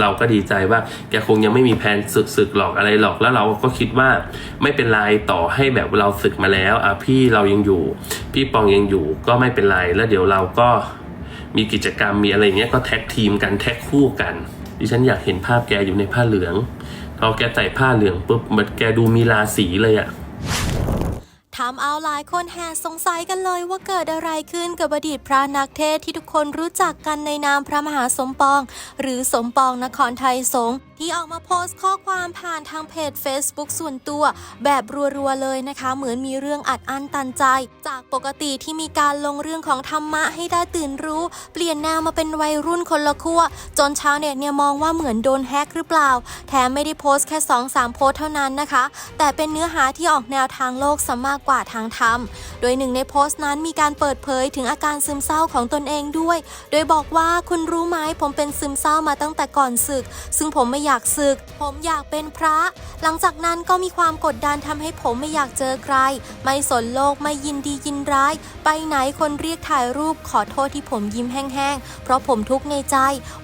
เราก็ดีใจว่าแกคงยังไม่มีแผนศึกศึกหรอกอะไรหรอกแล้วเราก็คิดว่าไม่เป็นไรต่อให้แบบเราศึกมาแล้วอะพี่เรายังอยู่ พี่ปองยังอยู่ก็ไม่เป็นไรแล้วเดี๋ยวเราก็มีกิจกรรมมีอะไรเงี้ยก็แท็กทีมกันแท็กคู่กัน ดิฉันอยากเห็นภาพแกอยู่ในผ้าเหลืองพอแกใส่ผ้าเหลืองปุ๊บเหมือนแกดูมีราศีเลยอะ ทำเอาหลายคนแห่สงสัยกันเลยว่าเกิดอะไรขึ้นกับอดีตพระนักเทศที่ทุกคนรู้จักกันในนามพระมหาสมปอง หรือสมปองนครไทยสงฆ์ที่ออกมาโพสต์ข้อความผ่านทางเพจ Facebook ส่วนตัว แบบรัวๆเลยนะคะ เหมือนมีเรื่องอัดอั้นตันใจ จากปกติที่มีการลงเรื่องของธรรมะให้ได้ตื่นรู้ เปลี่ยนแนวมาเป็นวัยรุ่นคนละขั้วจนชาวเน็ตเนี่ยมองว่าเหมือนโดนแฮกหรือเปล่า แถมไม่ได้โพสต์แค่ 2-3 โพสต์เท่านั้นนะคะ แต่เป็นเนื้อหาที่ออกแนวทางโลกซะมากกว่าทางธรรม โดยหนึ่งในโพสต์นั้นมีการเปิดเผยถึงอาการซึมเศร้าของตนเองด้วย โดยบอกว่าคุณรู้ไหมผมเป็นซึมเศร้ามาตั้งแต่ก่อนศึก ซึ่งผมไม่อยากศึก ผมอยากเป็นพระ หลังจากนั้นก็มีความกดดันทำให้ผมไม่อยากเจอใคร ไม่สนโลกไม่ยินดียินร้าย ไปไหนคนเรียกถ่ายรูปขอโทษที่ผมยิ้มแห้งๆ เพราะผมทุกข์ในใจ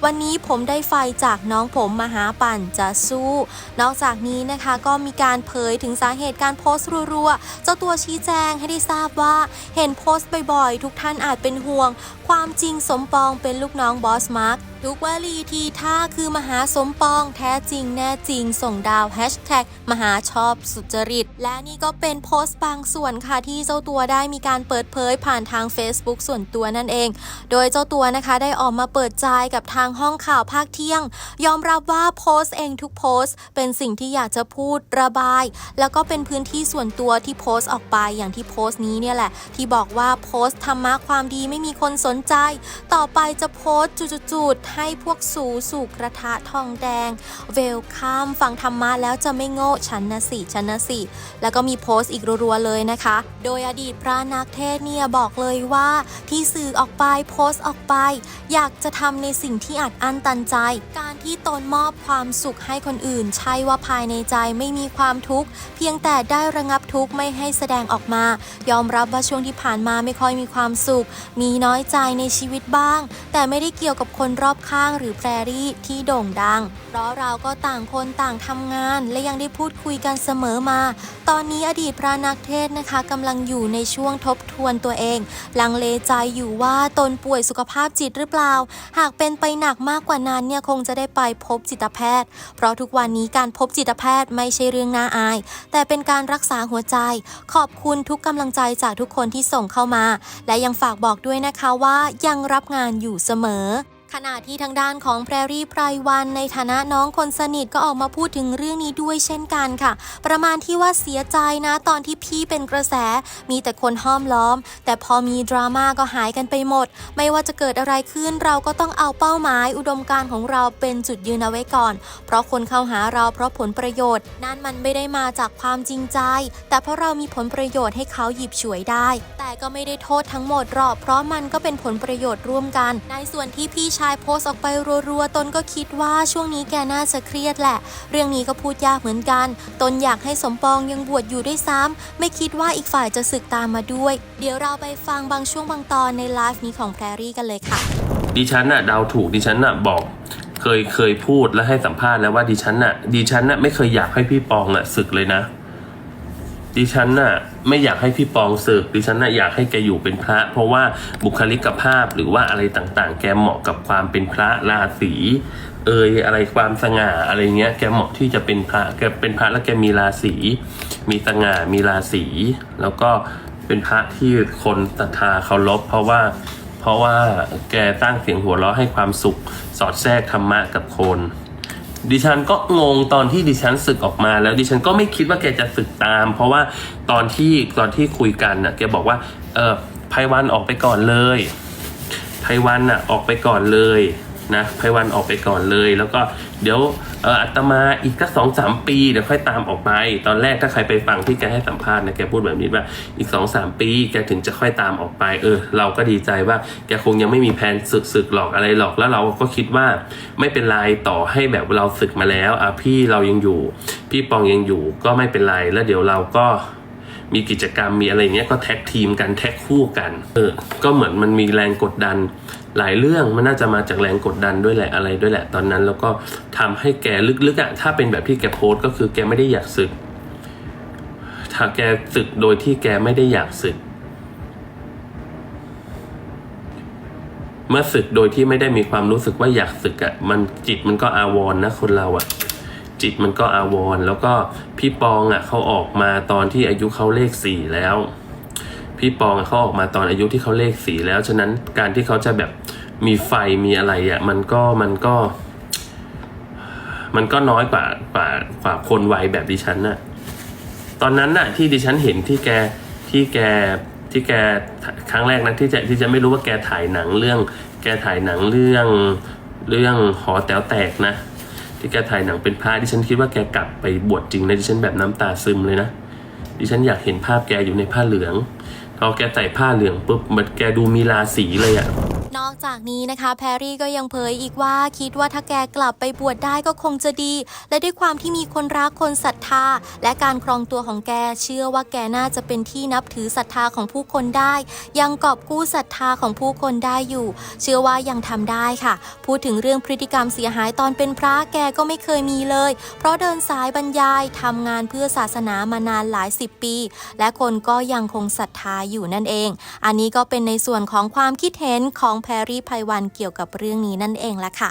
วันนี้ผมได้ไฟจากน้องผมมาหาปั่นจะสู้ นอกจากนี้นะคะก็มีการเผยถึงสาเหตุการโพสต์รัวๆ เจ้าตัวชี้แจงให้ได้ทราบว่า เห็นโพสต์บ่อยๆ ทุกท่านอาจเป็นห่วง ความจริงสมปองเป็นลูกน้องบอสมาร์คทุกวลีทีท่าคือมหาสมปองแท้จริงแน่จริง ส่งดาวแฮชแท็กมหาชอบสุจริต และนี่ก็เป็นโพสต์บางส่วนค่ะที่เจ้าตัวได้มีการเปิดเผยผ่านทาง Facebook ส่วนตัวนั่นเอง โดยเจ้าตัวนะคะได้ออกมาเปิดใจกับทางห้องข่าวภาคเที่ยง ยอมรับว่าโพสต์เองทุกโพสต์ เป็นสิ่งที่อยากจะพูดระบาย แล้วก็เป็นพื้นที่ส่วนตัวที่โพสต์ออกไปอย่างที่โพสต์นี้เนี่ยแหละ ที่บอกว่าโพสต์ธรรมะความดีไม่มีคนสนใจ ต่อไปจะโพสต์จุดๆให้พวกสูสู่กระทะทองแดง เวลคัมฟังธรรมะแล้วจะไม่โง่ชันนะสิชันนะสิแล้วก็มีโพสต์อีกรัวๆเลยนะคะ โดยอดีตพระนักเทศเนี่ยบอกเลยว่าที่สื่อออกไปโพสต์ออกไป อยากจะทำในสิ่งที่อัดอั้นตันใจการ ที่ตนมอบความสุขให้คนอื่น ใช่ว่าภายในใจไม่มีความทุกข์ เพียงแต่ได้ระงับทุกข์ไม่ให้แสดงออกมา ยอมรับว่าช่วงที่ผ่านมาไม่ค่อยมีความสุข มีน้อยใจในชีวิตบ้าง แต่ไม่ได้เกี่ยวกับคนรอบข้างหรือแพรรี่ที่โด่งดัง เพราะเราก็ต่างคนต่างทำงาน และยังได้พูดคุยกันเสมอมา ตอนนี้อดีตพระนักเทศนะคะกำลังอยู่ในช่วงทบทวนตัวเอง ลังเลใจอยู่ว่าตนป่วยสุขภาพจิตหรือเปล่า หากเป็นไปหนักมากกว่านั้นเนี่ยคงจะได้ไปพบจิตแพทย์ เพราะทุกวันนี้การพบจิตแพทย์ไม่ใช่เรื่องน่าอาย แต่เป็นการรักษาหัวใจ ขอบคุณทุกกำลังใจจากทุกคนที่ส่งเข้ามา และยังฝากบอกด้วยนะคะว่ายังรับงานอยู่เสมอ ขณะที่ทางด้านของแพรรี่ไพรวันในฐานะน้องคนสนิทก็ออกมาพูดถึงเรื่องนี้ด้วยเช่นกันค่ะ ประมาณที่ว่าเสียใจนะตอนที่พี่เป็นกระแส มีแต่คนห้อมล้อม แต่พอมีดราม่าก็หายกันไปหมด ไม่ว่าจะเกิดอะไรขึ้นเราก็ต้องเอาเป้าหมาย อุดมการณ์ของเราเป็นจุดยืนเอาไว้ก่อน เพราะคนเข้าหาเราเพราะผลประโยชน์ นั่นมันไม่ได้มาจากความจริงใจ แต่เพราะเรามีผลประโยชน์ให้เขาหยิบฉวยได้ แต่ก็ไม่ได้โทษทั้งหมดหรอกเพราะมันก็เป็นผลประโยชน์ร่วมกัน ในส่วนที่พี่ชายโพสต์ออกไปรัวๆ ตนก็คิดว่าช่วงนี้แกน่าจะเครียดแหละ เรื่องนี้ก็พูดยากเหมือนกัน ตนอยากให้สมปองยังบวชอยู่ด้วยซ้ำไม่คิดว่าอีกฝ่ายจะศึกตามมาด้วย เดี๋ยวเราไปฟังบางช่วงบางตอนในไลฟ์นี้ของแพรรี่กันเลยค่ะ ดิฉันน่ะเดาถูกดิฉันน่ะบอกเคยเคยพูดและให้สัมภาษณ์แล้วว่าดิฉันน่ะดิฉันน่ะไม่เคยอยากให้พี่ปองอะศึกเลยนะ ดิฉันน่ะไม่อยากให้พี่ปองศึกดิฉันน่ะอยากให้แกอยู่เป็นพระ เพราะว่าบุคลิกภาพหรือว่าอะไรต่างๆ แกเหมาะกับความเป็นพระราศีเอยอะไรความสง่าอะไรเงี้ยแกเหมาะที่จะเป็นพระแกเป็นพระแล้วแกมีราศีมีสง่ามีราศีแล้วก็เป็นพระที่คนศรัทธาเคารพเพราะว่าเพราะว่าแกตั้งเสียงหัวเราะให้ความสุขสอดแทรกธรรมะกับคน ดิฉันก็งงตอนที่ดิฉันศึกออกมาแล้วดิฉันก็ไม่คิดว่าแกจะศึกตาม เพราะว่าตอนที่ตอนที่คุยกันน่ะแกบอกว่า เออไพวันออกไปก่อนเลยไพวันน่ะออกไปก่อนเลยนะไพวันออกไปก่อนเลย แล้วก็เดี๋ยว อออาตมาอีกก็สองสามปีเดี๋ยวค่อยตามออกไป ตอนแรกถ้าใครไปฟังที่แกให้สัมภาษณ์นะแกพูดแบบนี้ว่าอีกสองสามปีแกถึงจะค่อยตามออกไป เออ เราก็ดีใจว่าแกคงยังไม่มีแผนศึกศึกหรอกอะไรหรอกแล้วเราก็คิดว่าไม่เป็นไรต่อให้แบบเราศึกมาแล้วอะพี่เรายังอยู่ พี่ปองยังอยู่ก็ไม่เป็นไรแล้วเดี๋ยวเราก็ มีกิจกรรมมีอะไรเงี้ยก็แท็กทีมกันแท็กคู่กันเออก็เหมือนมันมีแรงกดดัน หลายเรื่องมันน่าจะมาจากแรงกดดันด้วยแหละอะไรด้วยแหละตอนนั้น แล้วก็ทำให้แกลึกๆอะถ้าเป็นแบบที่แกโพสก็คือแกไม่ได้อยากศึก ถ้าแกศึกโดยที่แกไม่ได้อยากศึก เมื่อศึกโดยที่ไม่ได้มีความรู้สึกว่าอยากศึกอะ่ะมันจิตมันก็อาวรณ์นะคนเราอะ่ะ จิตมันก็อาวรณ์แล้วก็พี่ปองอะเขาออกมาตอนที่อายุเขาเลขสี่แล้ว พี่ปองอเขาออกมาตอนอายุที่เขาเลขสี่แล้วฉะนั้นการที่เขาจะแบบมีไฟมีอะไรอะมันก็มันก็ มันก็น้อยกว่ากว่ากว่าคนวัยแบบดิฉันน่ะตอนนั้นน่ะที่ดิฉันเห็นที่แกที่แกที่แกครั้งแรกนะที่จะที่จะไม่รู้ว่าแกถ่ายหนังเรื่อง แกถ่ายหนังเรื่องเรื่องหอแต๋วแตกนะ ที่แกถ่ายหนังเป็นพระดิฉันคิดว่าแกกลับไปบวชจริงนะดิฉันแบบน้ำตาซึมเลยนะดิฉันอยากเห็นภาพแกอยู่ในผ้าเหลืองพอแกใส่ผ้าเหลืองปุ๊บเหมือนแกดูมีราศีเลยอะนอง จากนี้นะคะแพรรี่ก็ยังเผยอีกว่าคิดว่าถ้าแกกลับไปบวชได้ก็คงจะดี และด้วยความที่มีคนรักคนศรัทธา และการครองตัวของแกเชื่อว่าแกน่าจะเป็นที่นับถือศรัทธาของผู้คนได้ ยังกอบกู้ศรัทธาของผู้คนได้อยู่ เชื่อว่ายังทำได้ค่ะ พูดถึงเรื่องพฤติกรรมเสียหายตอนเป็นพระแกก็ไม่เคยมีเลย เพราะเดินสายบรรยายทำงานเพื่อศาสนามานานหลายสิบปี และคนก็ยังคงศรัทธาอยู่นั่นเอง อันนี้ก็เป็นในส่วนของความคิดเห็นของแพรรี่ไพวันเกี่ยวกับเรื่องนี้นั่นเองละค่ะ